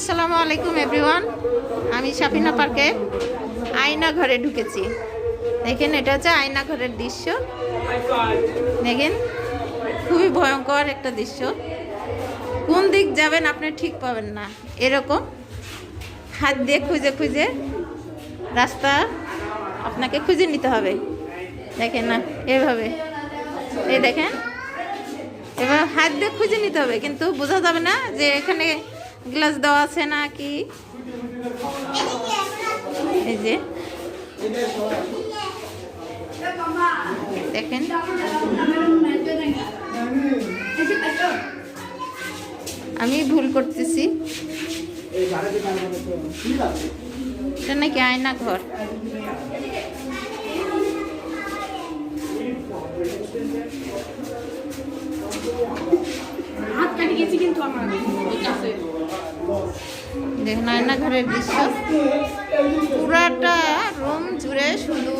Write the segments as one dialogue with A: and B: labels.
A: আসসালামু আলাইকুম এভরিওয়ান আমি সাফিনা পার্কে আয়না ঘরে ঢুকেছি। দেখেন, এটা হচ্ছে আয়না ঘরের দৃশ্য। দেখেন, খুবই ভয়ঙ্কর একটা দৃশ্য। কোন দিক যাবেন আপনি ঠিক পাবেন না। এরকম হাত দিয়ে খুঁজে খুঁজে রাস্তা আপনাকে খুঁজে নিতে হবে। দেখেন না, এভাবে। এই দেখেন এবার হাত দিয়ে খুঁজে নিতে হবে, কিন্তু বোঝা যাবে না যে এখানে গ্লাস দেওয়া আছে না কি এই যে। দেখেন। আমি ভুল করতেছি। নাকি আয়না ঘর।
B: হাত গেছি কিন্তু আমার। ঠিক আছে
A: ঘরের দৃশ্য। পুরাটা রুম জুড়ে শুধু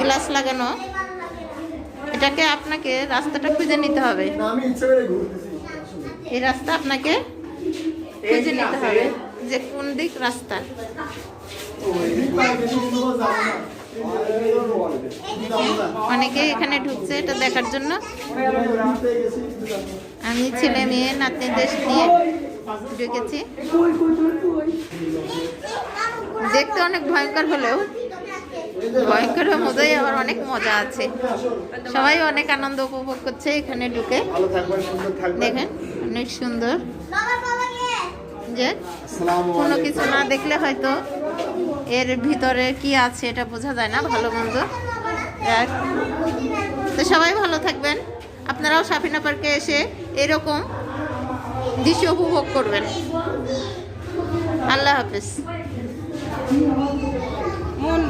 A: গ্লাস লাগানো। এটাকে আপনাকে রাস্তাটা খুঁজে নিতে হবে। এই রাস্তা আপনাকে খুঁজে নিতে হবে যে কোন দিক রাস্তা। অনেকে এখানে ঢুকছে এটা দেখার জন্য। আমি ছেলে মেয়ে নাতনিদের নিয়ে ঢুকেছি দেখতে অনেক ভয়ঙ্কর হলেও ভয়ঙ্করের মধ্যেই আবার অনেক মজা আছে। সবাই অনেক আনন্দ উপভোগ করছে এখানে ঢুকে। দেখেন অনেক সুন্দর। যে কোনো কিছু না দেখলে হয়তো এর ভিতরে কি আছে এটা বোঝা যায় না ভালো মন্দ। তো সবাই ভালো থাকবেন। আপনারাও সাফিনা পার্কে এসে এরকম দৃশ্য উপভোগ করবেন। আল্লাহ হাফিজ। মন।